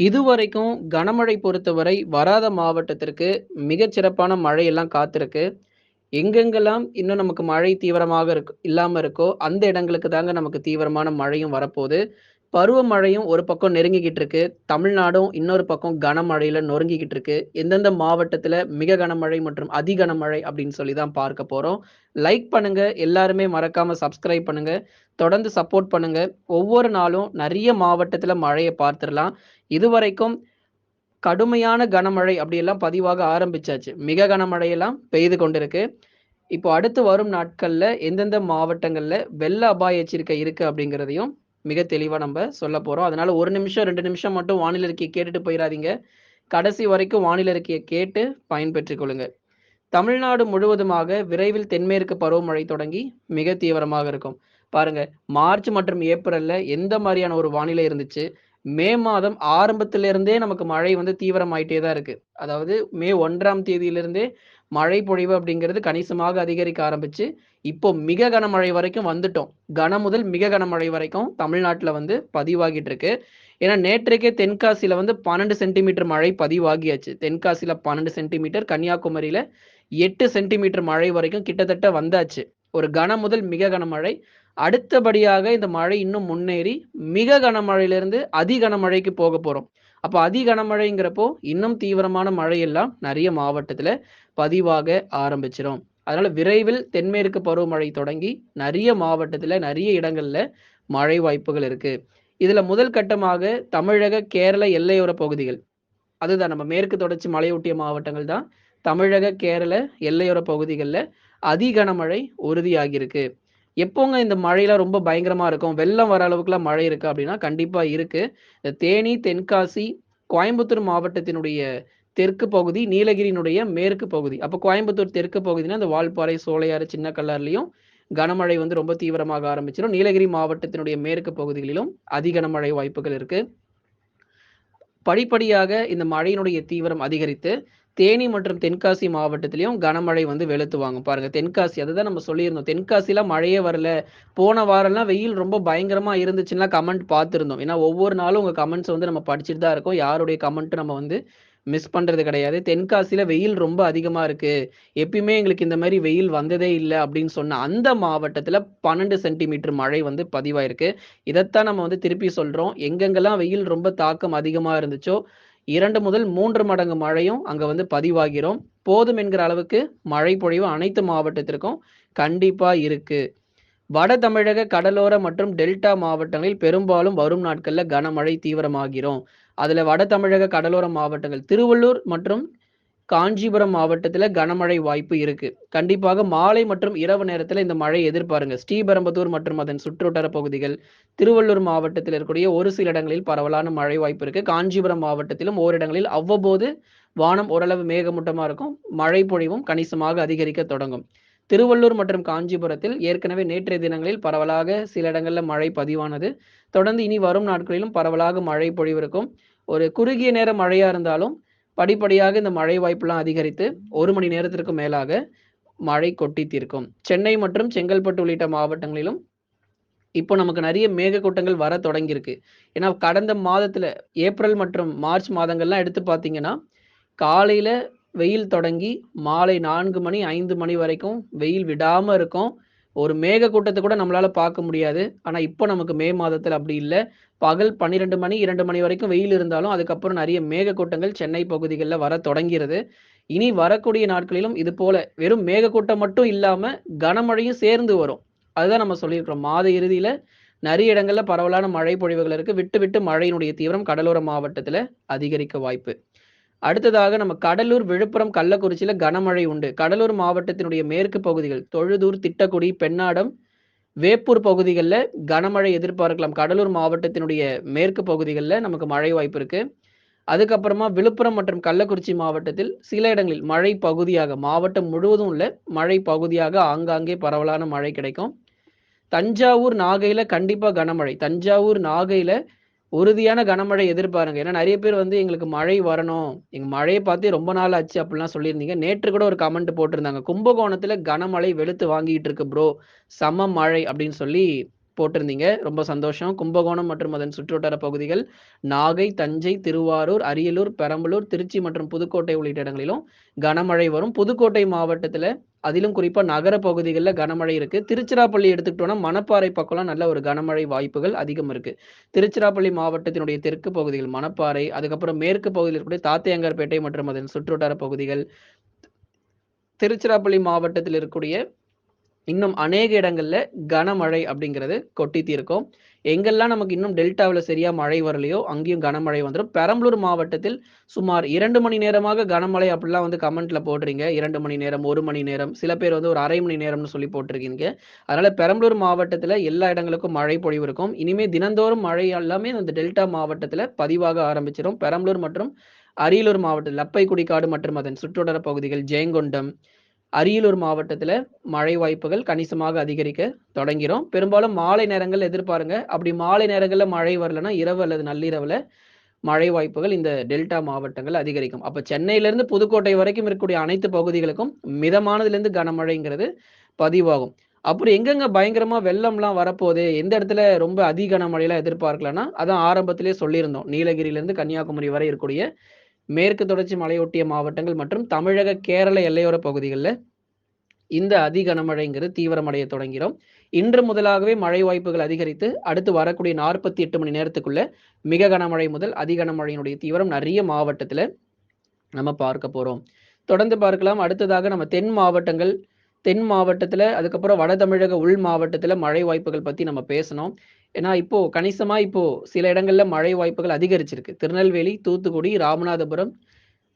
இதுவரைக்கும் கனமழை பொறுத்தவரை வராத மாவட்டத்திற்கு மிகச்சிறப்பான மழையெல்லாம் காத்திருக்கு. எங்கெங்கெல்லாம் இன்னும் நமக்கு மழை தீவிரமாக இருக்கு இல்லாம இருக்கோ, அந்த இடங்களுக்கு தாங்க நமக்கு தீவிரமான மழையும் வரப்போகுது பருவமழையும் ஒரு பக்கம் நெருங்கிக்கிட்டு இருக்கு. தமிழ்நாடும் இன்னொரு பக்கம் கனமழையில நொறுங்கிக்கிட்டு இருக்கு. எந்தெந்த மாவட்டத்துல மிக கனமழை மற்றும் அதி கனமழை அப்படின்னு சொல்லி தான் பார்க்க போறோம். லைக் பண்ணுங்க. எல்லாருமே மறக்காம சப்ஸ்கிரைப் பண்ணுங்க. தொடர்ந்து சப்போர்ட் பண்ணுங்க. ஒவ்வொரு நாளும் நெறைய மழையை பார்த்துடலாம் இது இதுவரைக்கும் கடுமையான கனமழை அப்படியெல்லாம் பதிவாக ஆரம்பிச்சாச்சு. மிக கனமழையெல்லாம் பெய்து கொண்டிருக்கு. இப்போ அடுத்து வரும் நாட்கள்ல எந்தெந்த மாவட்டங்கள்ல வெள்ள அபாய எச்சரிக்கை இருக்கு அப்படிங்கிறதையும் மிக தெளிவாக நம்ம சொல்லப் போகிறோம் அதனால் ஒரு நிமிஷம், ரெண்டு நிமிஷம் மட்டும் வானிலை அறிக்கைய கேட்டுட்டு போயிடாதீங்க கடைசி வரைக்கும் வானிலை அறிக்கைய கேட்டு பயன்பெற்றுக் கொள்ளுங்க. தமிழ்நாடு முழுவதுமாக விரைவில் தென்மேற்கு பருவமழை தொடங்கி மிக தீவிரமாக இருக்கும். பாருங்க, மார்ச் மற்றும் ஏப்ரல்ல எந்த மாதிரியான ஒரு வானிலை இருந்துச்சு. மே மாதம் ஆரம்பத்திலிருந்தே நமக்கு மழை வந்து தீவிரமாயிட்டே தான் இருக்கு. அதாவது மே ஒன்றாம் தேதியிலிருந்தே மழை பொழிவு அப்படிங்கிறது கணிசமாக அதிகரிக்க ஆரம்பிச்சு, இப்போ மிக கனமழை வரைக்கும் வந்துட்டோம். கன முதல் மிக கனமழை வரைக்கும் தமிழ்நாட்டில் வந்து பதிவாகிட்டு இருக்கு. ஏன்னா நேற்றைக்கே தென்காசியில வந்து 12 சென்டிமீட்டர் மழை பதிவாகியாச்சு. தென்காசியில 12 சென்டிமீட்டர், கன்னியாகுமரியில எட்டு சென்டிமீட்டர் மழை வரைக்கும் கிட்டத்தட்ட வந்தாச்சு. ஒரு கன முதல் மிக கனமழை. அடுத்தபடியாக இந்த மழை இன்னும் முன்னேறி மிக கனமழையிலிருந்து அதி கனமழைக்கு போகப் போறோம். அப்போ அதி கனமழைங்கிறப்போ இன்னும் தீவிரமான மழையெல்லாம் நிறைய மாவட்டத்தில் பதிவாக ஆரம்பிச்சிடும் அதனால விரைவில் தென்மேற்கு பருவமழை தொடங்கி நிறைய மாவட்டத்தில் நிறைய இடங்கள்ல மழை வாய்ப்புகள் இருக்கு. இதுல முதல் கட்டமாக தமிழக, கேரள எல்லையோர பகுதிகள். அதுதான் நம்ம மேற்கு தொடர்ச்சி மலையொட்டிய மாவட்டங்கள் தான் தமிழக, கேரள எல்லையோர பகுதிகளில் அதி கனமழை உறுதியாகியிருக்கு. எப்போங்க இந்த மழையெல்லாம் ரொம்ப பயங்கரமா இருக்கும்? வெள்ளம் வர அளவுக்குலாம் மழை இருக்கு அப்படின்னா கண்டிப்பா இருக்கு. தேனி, தென்காசி, கோயம்புத்தூர் மாவட்டத்தினுடைய தெற்கு பகுதி, நீலகிரியினுடைய மேற்கு பகுதி. அப்போ கோயம்புத்தூர் தெற்கு பகுதினா இந்த வால்பாறை, சோலையாறு, சின்ன கல்லார்லையும் கனமழை வந்து ரொம்ப தீவிரமாக ஆரம்பிச்சிடும் நீலகிரி மாவட்டத்தினுடைய மேற்கு பகுதிகளிலும் அதி கனமழை வாய்ப்புகள் இருக்கு. படிப்படியாக இந்த மழையினுடைய தீவிரம் அதிகரித்து, தேனி மற்றும் தென்காசி மாவட்டத்திலையும் கனமழை வந்து வெளுத்து வாங்கும். பாருங்க தென்காசி அதுதான் நம்ம சொல்லியிருந்தோம். தென்காசியில் மழையே வரல. போன வாரம்லாம் வெயில் ரொம்ப பயங்கரமா இருந்துச்சுன்னா கமெண்ட் பார்த்துருந்தோம் ஏன்னா ஒவ்வொரு நாளும் உங்க கமெண்ட்ஸ் வந்து நம்ம படிச்சுட்டு தான் இருக்கோம். யாருடைய கமெண்ட்டும் நம்ம வந்து மிஸ் பண்றது கிடையாது. தென்காசியில் வெயில் ரொம்ப அதிகமா இருக்கு. எப்பயுமே எங்களுக்கு இந்த மாதிரி வெயில் வந்ததே இல்லை அப்படின்னு சொன்ன அந்த மாவட்டத்தில் பன்னெண்டு சென்டிமீட்டர் மழை வந்து பதிவாயிருக்கு. இதைத்தான் நம்ம வந்து திருப்பி சொல்றோம். எங்கெங்கெல்லாம் வெயில் ரொம்ப தாக்கம் அதிகமா இருந்துச்சோ, இரண்டு முதல் மூன்று மடங்கு மழையும் அங்க வந்து பதிவாகிறோம் போதும் என்கிற அளவுக்கு மழை பொழிவு அனைத்து மாவட்டத்திற்கும் கண்டிப்பா இருக்கு. வட தமிழக கடலோர மற்றும் டெல்டா மாவட்டங்களில் பெரும்பாலும் வரும் நாட்களில் கனமழை தீவிரமாகிறோம் அதுல வட தமிழக கடலோர மாவட்டங்கள் திருவள்ளூர் மற்றும் காஞ்சிபுரம் மாவட்டத்தில் கனமழை வாய்ப்பு இருக்கு. கண்டிப்பாக மாலை மற்றும் இரவு நேரத்தில் இந்த மழை எதிர்பாருங்க. ஸ்ரீபெரும்புதூர் மற்றும் அதன் சுற்றுவட்டார பகுதிகள், திருவள்ளூர் மாவட்டத்தில் இருக்கக்கூடிய ஒரு சில இடங்களில் பரவலான மழை வாய்ப்பு இருக்கு. காஞ்சிபுரம் மாவட்டத்திலும் ஓரிடங்களில் அவ்வப்போது வானம் ஓரளவு மேகமூட்டமாக இருக்கும். மழை பொழிவும் கணிசமாக அதிகரிக்க தொடங்கும். திருவள்ளூர் மற்றும் காஞ்சிபுரத்தில் ஏற்கனவே நேற்றைய தினங்களில் பரவலாக சில இடங்களில் மழை பதிவானது. தொடர்ந்து இனி வரும் நாட்களிலும் பரவலாக மழை பொழிவு இருக்கும். ஒரு குறுகிய நேர மழையா இருந்தாலும், படிப்படியாக இந்த மழை வாய்ப்புலாம் அதிகரித்து ஒரு மணி நேரத்திற்கு மேலாக மழை கொட்டி தீர்க்கும். சென்னை மற்றும் செங்கல்பட்டு உள்ளிட்ட மாவட்டங்களிலும் இப்போ நமக்கு நிறைய மேகக்கூட்டங்கள் வர தொடங்கியிருக்கு. ஏன்னா கடந்த மாதத்தில் ஏப்ரல் மற்றும் மார்ச் மாதங்கள்லாம் எடுத்து பார்த்தீங்கன்னா, காலையில வெயில் தொடங்கி மாலை நான்கு மணி, ஐந்து மணி வரைக்கும் வெயில் விடாம இருக்கும். ஒரு மேகக்கூட்டத்த கூட நம்மளால பார்க்க முடியாது. ஆனா இப்போ நமக்கு மே மாதத்தில் அப்படி இல்லை பகல் 12 மணி, இரண்டு மணி வரைக்கும் வெயில் இருந்தாலும், அதுக்கப்புறம் நெறைய மேகக்கூட்டங்கள் சென்னை பகுதிகளில் வர தொடங்கிறது. இனி வரக்கூடிய நாட்களிலும் இது போல வெறும் மேகக்கூட்டம் மட்டும் இல்லாம கனமழையும் சேர்ந்து வரும். அதுதான் நம்ம சொல்லியிருக்கிறோம். மாத இறுதியில நிறைய இடங்கள்ல பரவலான மழை பொழிவுகள் இருக்கு. விட்டு விட்டு மழையினுடைய தீவிரம் கடலோர மாவட்டத்துல அதிகரிக்க வாய்ப்பு. அடுத்ததாக நம்ம கடலூர், விழுப்புரம், கள்ளக்குறிச்சியில கனமழை உண்டு. கடலூர் மாவட்டத்தினுடைய மேற்கு பகுதிகள் தொழுதூர், திட்டக்குடி, பெண்ணாடம், வேப்பூர் பகுதிகளில் கனமழை எதிர்பார்க்கலாம். கடலூர் மாவட்டத்தினுடைய மேற்கு பகுதிகளில் நமக்கு மழை வாய்ப்பு இருக்கு. அதுக்கப்புறமா விழுப்புரம் மற்றும் கள்ளக்குறிச்சி மாவட்டத்தில் சில இடங்களில் மழை பகுதியாக மாவட்டம் முழுவதும் உள்ள மழை பகுதியாக ஆங்காங்கே பரவலான மழை கிடைக்கும். தஞ்சாவூர், நாகையில கண்டிப்பா கனமழை. தஞ்சாவூர், நாகையில உறுதியான கனமழை எதிர்பாருங்க. ஏன்னா நிறைய பேர் வந்து எங்களுக்கு மழை வரணும். எங்க மழையை பார்த்தே ரொம்ப நாள் ஆச்சு அப்படிலாம் சொல்லியிருந்தீங்க. நேற்று கூட ஒரு கமெண்ட் போட்டிருந்தாங்க. கும்பகோணத்துல கனமழை வெளுத்து வாங்கிட்டு இருக்கு ப்ரோ. சம மழை அப்படின்னு சொல்லி போட்டிருந்தீங்க. ரொம்ப சந்தோஷம். கும்பகோணம் மற்றும் அதன் சுற்றுவட்டார பகுதிகள், நாகை, தஞ்சை, திருவாரூர், அரியலூர், பெரம்பலூர், திருச்சி மற்றும் புதுக்கோட்டை உள்ளிட்ட இடங்களிலும் கனமழை வரும். புதுக்கோட்டை மாவட்டத்துல அதிலும் குறிப்பாக நகர பகுதிகளில் கனமழை இருக்குது திருச்சிராப்பள்ளி எடுத்துக்கிட்டோம்னா, மணப்பாறை பக்கம்லாம் நல்ல ஒரு கனமழை வாய்ப்புகள் அதிகம் இருக்குது திருச்சிராப்பள்ளி மாவட்டத்தினுடைய தெற்கு பகுதிகள் மணப்பாறை, அதுக்கப்புறம் மேற்கு பகுதியில் இருக்கக்கூடிய தாத்தையங்கார்பேட்டை மற்றும் அதன் சுற்றுவட்டார பகுதிகள். திருச்சிராப்பள்ளி மாவட்டத்தில் இருக்கக்கூடிய இன்னும் அநேக இடங்கள்ல கனமழை அப்படிங்கிறது கொட்டி தீர்க்கும். எங்கெல்லாம் நமக்கு இன்னும் டெல்டாவில் சரியா மழை வரலையோ, அங்கேயும் கனமழை வந்துடும் பெரம்பலூர் மாவட்டத்தில் சுமார் இரண்டு மணி நேரமாக கனமழை அப்படிலாம் வந்து கமெண்ட்ல போடுறீங்க. இரண்டு மணி நேரம், ஒரு மணி நேரம், சில பேர் வந்து ஒரு அரை மணி நேரம்னு சொல்லி போட்டிருக்கீங்க. அதனால பெரம்பலூர் மாவட்டத்தில் எல்லா இடங்களுக்கும் மழை பொழிவு இருக்கும். இனிமே தினந்தோறும் மழை எல்லாமே அந்த டெல்டா மாவட்டத்தில் பதிவாக ஆரம்பிச்சிடும் பெரம்பலூர் மற்றும் அரியலூர் மாவட்டம் லப்பைக்குடிக்காடு மற்றும் அதன் சுற்றுவட்டார பகுதிகள், ஜெயங்கொண்டம், அரியலூர் மாவட்டத்தில் மழை வாய்ப்புகள் கணிசமாக அதிகரிக்க தொடங்கிறோம் பெரும்பாலும் மாலை நேரங்கள் எதிர்பாருங்க. அப்படி மாலை நேரங்களில் மழை வரலன்னா, இரவு அல்லது நள்ளிரவில் மழை வாய்ப்புகள் இந்த டெல்டா மாவட்டங்கள் அதிகரிக்கும். அப்போ சென்னையிலேருந்து புதுக்கோட்டை வரைக்கும் இருக்கக்கூடிய அனைத்து பகுதிகளுக்கும் மிதமானதுலேருந்து கனமழைங்கிறது பதிவாகும். அப்புறம் எங்கெங்க பயங்கரமா வெள்ளம்லாம் வரப்போகுது எந்த இடத்துல ரொம்ப அதிக கனமழையெல்லாம் எதிர்பார்க்கலன்னா அதான் ஆரம்பத்திலே சொல்லியிருந்தோம். நீலகிரியிலேருந்து கன்னியாகுமரி வரை இருக்கக்கூடிய மேற்கு தொடர்ச்சி மலையொட்டிய மாவட்டங்கள் மற்றும் தமிழக, கேரள எல்லையோர பகுதிகளில் இந்த அதி கனமழைங்கிறது தீவிரமடைய தொடங்கிறோம் இன்று முதலாகவே மழை வாய்ப்புகள் அதிகரித்து, அடுத்து வரக்கூடிய 48 மணி நேரத்துக்குள்ள மிக கனமழை முதல் அதி கனமழையினுடைய தீவிரம் நிறைய மாவட்டத்தில் நம்ம பார்க்க போகிறோம் தொடர்ந்து பார்க்கலாம். அடுத்ததாக நம்ம தென் மாவட்டங்கள், தென் மாவட்டத்தில் அதுக்கப்புறம் வட தமிழக உள் மாவட்டத்தில் மழை வாய்ப்புகள் பற்றி நம்ம பேசணும். ஏன்னா, இப்போ கணிசமா இப்போ சில இடங்கள்ல மழை வாய்ப்புகள் அதிகரிச்சிருக்கு. திருநெல்வேலி, தூத்துக்குடி, ராமநாதபுரம்,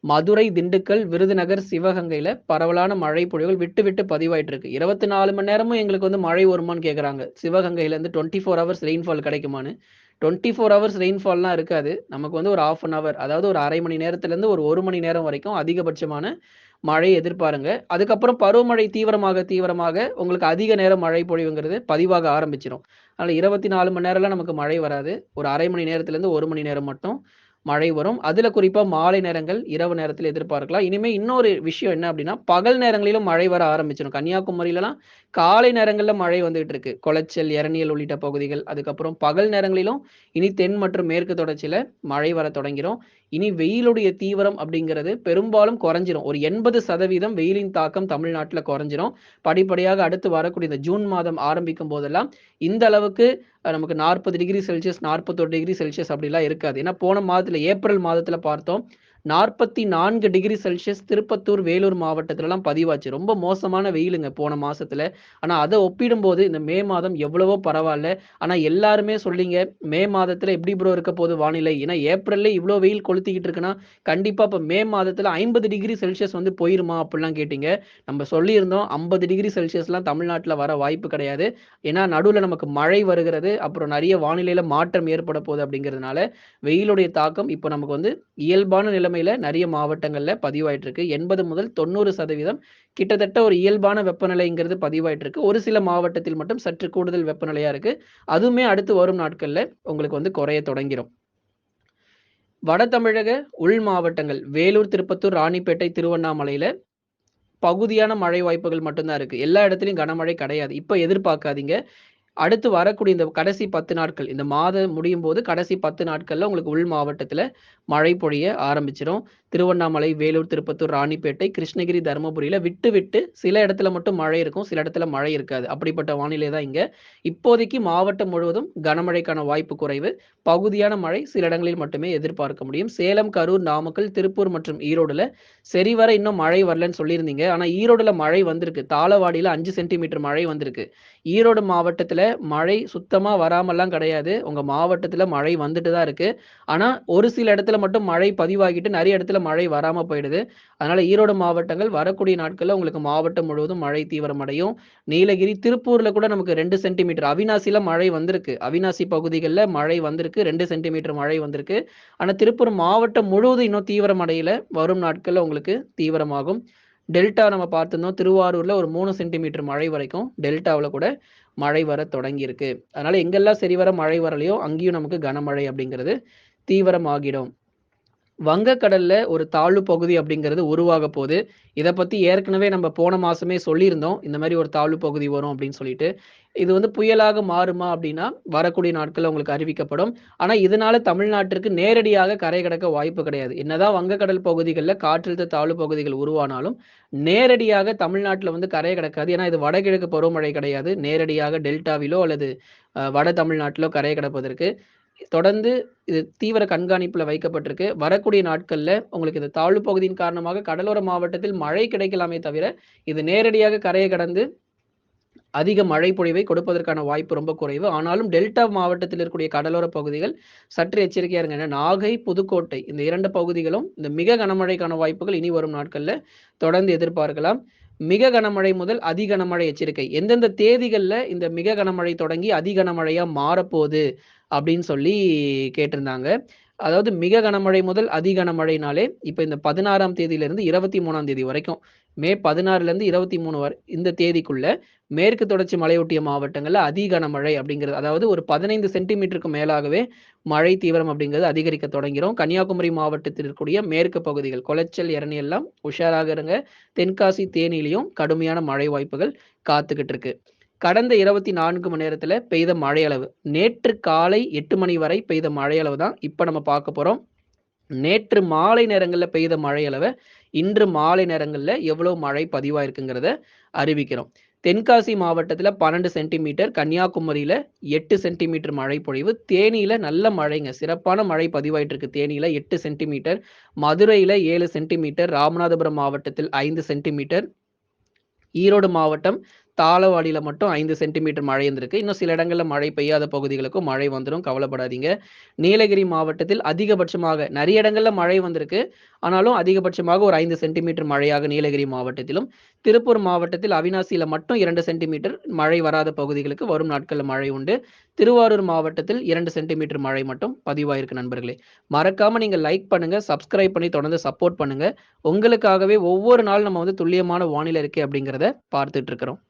மதுரை, திண்டுக்கல், விருதுநகர், சிவகங்கையில பரவலான மழை பொழிவுகள் விட்டு விட்டு பதிவாயிட்டு இருக்கு. 24 மணி நேரமும் எங்களுக்கு வந்து மழை வருமான்னு இருந்து சிவகங்கையிலேருந்து 24 ஹவர்ஸ் ரெயின்ஃபால் கிடைக்குமான்னு. 24 ஹவர்ஸ் ரெயின்ஃபால்லாம் இருக்காது. நமக்கு வந்து ஒரு 1/2 அன் ஹவர் அதாவது ஒரு அரை மணி நேரத்துலேருந்து ஒரு ஒரு மணி நேரம் வரைக்கும் அதிகபட்சமான மழை எதிர்பாருங்க. அதுக்கப்புறம் பருவமழை தீவிரமாக தீவிரமாக உங்களுக்கு அதிக நேரம் மழை பொழிவுங்கிறது பதிவாக ஆரம்பிச்சிடும் அதனால் இருபத்தி நாலு மணி நேரம்லாம் நமக்கு மழை வராது. ஒரு அரை மணி நேரத்துலேருந்து ஒரு மணி நேரம் மட்டும் மழை வரும். அதில் குறிப்பாக மாலை நேரங்கள், இரவு நேரத்தில் எதிர்பார்க்கலாம். இனிமேல் இன்னொரு விஷயம் என்ன அப்படின்னா, பகல் நேரங்களிலும் மழை வர ஆரம்பிச்சிடும் கன்னியாகுமரியிலலாம் காலை நேரங்களில் மழை வந்துகிட்டு இருக்கு. கொளச்சல், இரணியல் உள்ளிட்ட பகுதிகள். அதுக்கப்புறம் பகல் நேரங்களிலும் இனி தென் மற்றும் மேற்கு தொடர்ச்சியில் மழை வர தொடங்கிரும். இனி வெயிலுடைய தீவிரம் அப்படிங்கிறது பெரும்பாலும் குறைஞ்சிரும். ஒரு 80% வெயிலின் தாக்கம் தமிழ்நாட்டுல குறைஞ்சிரும். படிப்படியாக அடுத்து வரக்கூடிய இந்த ஜூன் மாதம் ஆரம்பிக்கும் போதெல்லாம் இந்த அளவுக்கு நமக்கு 40 டிகிரி செல்சியஸ், 41 டிகிரி செல்சியஸ் அப்படிலாம் இருக்காது. ஏன்னா போன மாதத்துல ஏப்ரல் மாதத்துல பார்த்தோம். 44 டிகிரி செல்சியஸ் திருப்பத்தூர், வேலூர் மாவட்டத்திலலாம் பதிவாச்சு. ரொம்ப மோசமான வெயிலுங்க போன மாசத்துல. ஆனா அதை ஒப்பிடும்போது இந்த மே மாதம் எவ்வளவோ பரவாயில்ல ஆனா எல்லாருமே சொல்லிங்க மே மாதத்துல எப்படி ப்ரோ இருக்க போது வானிலை? ஏன்னா ஏப்ரல்லே இவ்வளோ வெயில் கொளுத்திக்கிட்டு இருக்குன்னா, கண்டிப்பா இப்ப மே மாதத்துல 50 டிகிரி செல்சியஸ் வந்து போயிருமா? அப்படிலாம் கேட்டீங்க. நம்ம சொல்லியிருந்தோம் 50 டிகிரி செல்சியஸ்லாம் தமிழ்நாட்டில் வர வாய்ப்பு கிடையாது. ஏன்னா நடுவில் நமக்கு மழை வருகிறது. அப்புறம் நிறைய வானிலையில மாற்றம் ஏற்பட போகுது அப்படிங்கிறதுனால, வெயிலுடைய தாக்கம் இப்போ நமக்கு வந்து இயல்பான நிலைமையில நிறைய மாவட்டங்கள்ல பதிவாயிட்டு இருக்கு. 80 முதல் 90% கிட்டத்தட்ட ஒரு இயல்பான வெப்பநிலைங்கிறது பதிவாயிட்டு இருக்கு. ஒரு சில மாவட்டத்தில் மட்டும் சற்று கூடுதல் வெப்பநிலையா இருக்கு. அதுவுமே அடுத்து வரும் நாட்கள்ல உங்களுக்கு வந்து குறைய தொடங்கிரும். வட தமிழக உள் மாவட்டங்கள் வேலூர், திருப்பத்தூர், ராணிப்பேட்டை, திருவண்ணாமலையில பகுதியான மழை வாய்ப்புகள் மட்டும்தான் இருக்கு. எல்லா இடத்துலயும் கனமழை கிடையாது. இப்ப எதிர்பார்க்காதீங்க. அடுத்து வரக்கூடிய இந்த கடைசி 10 நாட்கள், இந்த மாதம் முடியும் போது கடைசி 10 நாட்கள்ல உங்களுக்கு உள் மாவட்டத்துல மழை பொழிய ஆரம்பிச்சிடும் திருவண்ணாமலை, வேலூர், திருப்பத்தூர், ராணிப்பேட்டை, கிருஷ்ணகிரி, தருமபுரியில விட்டு விட்டு சில இடத்துல மட்டும் மழை இருக்கும். சில இடத்துல மழை இருக்காது. அப்படிப்பட்ட வானிலை தான் இங்க. இப்போதைக்கு மாவட்டம் முழுவதும் கனமழைக்கான வாய்ப்பு குறைவு. பகுதியான மழை சில இடங்களில் மட்டுமே எதிர்பார்க்க முடியும். சேலம், கரூர், நாமக்கல், திருப்பூர் மற்றும் ஈரோடுல சரிவர இன்னும் மழை வரலன்னு சொல்லியிருந்தீங்க. ஆனா ஈரோடுல மழை வந்திருக்கு. தாளவாடியில அஞ்சு சென்டிமீட்டர் மழை வந்திருக்கு. ஈரோடு மாவட்டத்துல மழை சுத்தமாக வராமல்லாம் கிடையாது. உங்கள் மாவட்டத்தில் மழை வந்துட்டு தான் இருக்கு. ஆனால் ஒரு சில இடத்துல மட்டும் மழை பதிவாகிட்டு நிறைய இடத்துல மழை வராமல் போயிடுது. அதனால் ஈரோடு மாவட்டங்கள் வரக்கூடிய நாட்களில் உங்களுக்கு மாவட்டம் முழுவதும் மழை தீவிரமடையும். நீலகிரி, திருப்பூரில் கூட நமக்கு ரெண்டு சென்டிமீட்டர் அவினாசியில் மழை வந்திருக்கு. அவிநாசி பகுதிகளில் மழை வந்திருக்கு. ரெண்டு சென்டிமீட்டர் மழை வந்திருக்கு. ஆனால் திருப்பூர் மாவட்டம் முழுவதும் இன்னும் தீவிரம் வரும் நாட்களில் உங்களுக்கு தீவிரமாகும். டெல்டா நம்ம பார்த்திருந்தோம். திருவாரூரில் ஒரு மூணு சென்டிமீட்டர் மழை வரைக்கும் டெல்டாவில் கூட மழை வர தொடங்கியிருக்கு. அதனால எங்கெல்லாம் சரிவர மழை வரலையோ, அங்கேயும் நமக்கு கனமழை அப்படிங்கிறது தீவிரமாகிடும். வங்கக்கடல்ல ஒரு தாழ்வு பகுதி அப்படிங்கிறது உருவாக போகுது. இதை பத்தி ஏற்கனவே நம்ம போன மாசமே சொல்லியிருந்தோம். இந்த மாதிரி ஒரு தாழ்வு பகுதி வரும் அப்படின்னு சொல்லிட்டு. இது வந்து புயலாக மாறுமா அப்படின்னா, வரக்கூடிய நாட்கள் உங்களுக்கு அறிவிக்கப்படும். ஆனா இதனால தமிழ்நாட்டிற்கு நேரடியாக கரை கடக்க வாய்ப்பு கிடையாது. என்னதான் வங்கக்கடல் பகுதிகளில் காற்றழுத்த தாழ்வு பகுதிகள் உருவானாலும், நேரடியாக தமிழ்நாட்டில் வந்து கரையை கடக்காது. ஏன்னா இது வடகிழக்கு பருவமழை கிடையாது. நேரடியாக டெல்டாவிலோ அல்லது வட தமிழ்நாட்டிலோ கரையை கடப்பதற்கு தொடர்ந்து இது தீவிர கண்காணிப்புல வைக்கப்பட்டிருக்கு. வரக்கூடிய நாட்கள்ல உங்களுக்கு இந்த தாழ்வு பகுதியின் காரணமாக கடலோர மாவட்டத்தில் மழை கிடைக்கலாமே தவிர, இது நேரடியாக கரையை கடந்து அதிக மழை பொழிவை கொடுப்பதற்கான வாய்ப்பு ரொம்ப குறைவு. ஆனாலும் டெல்டா மாவட்டத்தில் இருக்கக்கூடிய கடலோர பகுதிகள் சற்று எச்சரிக்கையா இருங்க. ஏன்னா நாகை, புதுக்கோட்டை இந்த இரண்டு பகுதிகளும் இந்த மிக கனமழைக்கான வாய்ப்புகள் இனி வரும் நாட்களில் தொடர்ந்து எதிர்பார்க்கலாம். மிக கனமழை முதல் அதி கனமழை எச்சரிக்கை. எந்தெந்த தேதிகளில் இந்த மிக கனமழை தொடங்கி அதி கனமழையா மாறப்போது அப்படின்னு சொல்லி கேட்டிருந்தாங்க. அதாவது மிக கனமழை முதல் அதி கனமழைனாலே, இப்போ இந்த 16ஆம் தேதியிலிருந்து 23ஆம் தேதி வரைக்கும், மே 16லருந்து 23 வரை இந்த தேதிக்குள்ள மேற்கு தொடர்ச்சி மலையொட்டிய மாவட்டங்களில் அதி கனமழை அப்படிங்கிறது அதாவது ஒரு 15 சென்டிமீட்டருக்கு மேலாகவே மழை தீவிரம் அப்படிங்கிறது அதிகரிக்க தொடங்கிரும். கன்னியாகுமரி மாவட்டத்தில் இருக்கக்கூடிய மேற்கு பகுதிகள் குளச்சல், இரணி எல்லாம் உஷாராக இருங்க. தென்காசி, தேனிலையும் கடுமையான மழை வாய்ப்புகள் காத்துக்கிட்டு இருக்கு. கடந்த 24 மணி நேரத்தில் பெய்த மழையளவு நேற்று காலை எட்டு மணி வரை பெய்த மழையளவு தான் இப்போ நம்ம பார்க்க போகிறோம் நேற்று மாலை நேரங்களில் பெய்த மழையளவை இன்று மாலை நேரங்களில் எவ்வளோ மழை பதிவாயிருக்குங்கிறத அறிவிக்கிறோம். தென்காசி மாவட்டத்தில் பன்னெண்டு சென்டிமீட்டர், கன்னியாகுமரியில் எட்டு சென்டிமீட்டர் மழை பொழிவு, தேனியில் நல்ல மழைங்க. சிறப்பான மழை பதிவாயிட்டு இருக்கு. தேனியில 8 சென்டிமீட்டர், மதுரையில் ஏழு சென்டிமீட்டர், ராமநாதபுரம் மாவட்டத்தில் ஐந்து சென்டிமீட்டர், ஈரோடு மாவட்டம் தாளவாடியில மட்டும் ஐந்து சென்டிமீட்டர் மழை இருந்திருக்கு. இன்னும் சில இடங்களில் மழை பெய்யாத பகுதிகளுக்கும் மழை வந்துடும் கவலைப்படாதீங்க. நீலகிரி மாவட்டத்தில் அதிகபட்சமாக நிறைய இடங்களில் மழை வந்திருக்கு. ஆனாலும் அதிகபட்சமாக ஒரு ஐந்து சென்டிமீட்டர் மழையாக நீலகிரி மாவட்டத்திலும், திருப்பூர் மாவட்டத்தில் அவிநாசியில மட்டும் இரண்டு சென்டிமீட்டர் மழை வராத பகுதிகளுக்கு வரும் நாட்களில் மழை உண்டு. திருவாரூர் மாவட்டத்தில் இரண்டு சென்டிமீட்டர் மழை மட்டும் பதிவாயிருக்கு நண்பர்களே. மறக்காம நீங்க லைக் பண்ணுங்க, சப்ஸ்கிரைப் பண்ணி தொடர்ந்து சப்போர்ட் பண்ணுங்க. உங்களுக்காகவே ஒவ்வொரு நாளும் நம்ம வந்து துல்லியமான வானிலை இருக்கு அப்படிங்கிறத பார்த்துட்டு இருக்கிறோம்.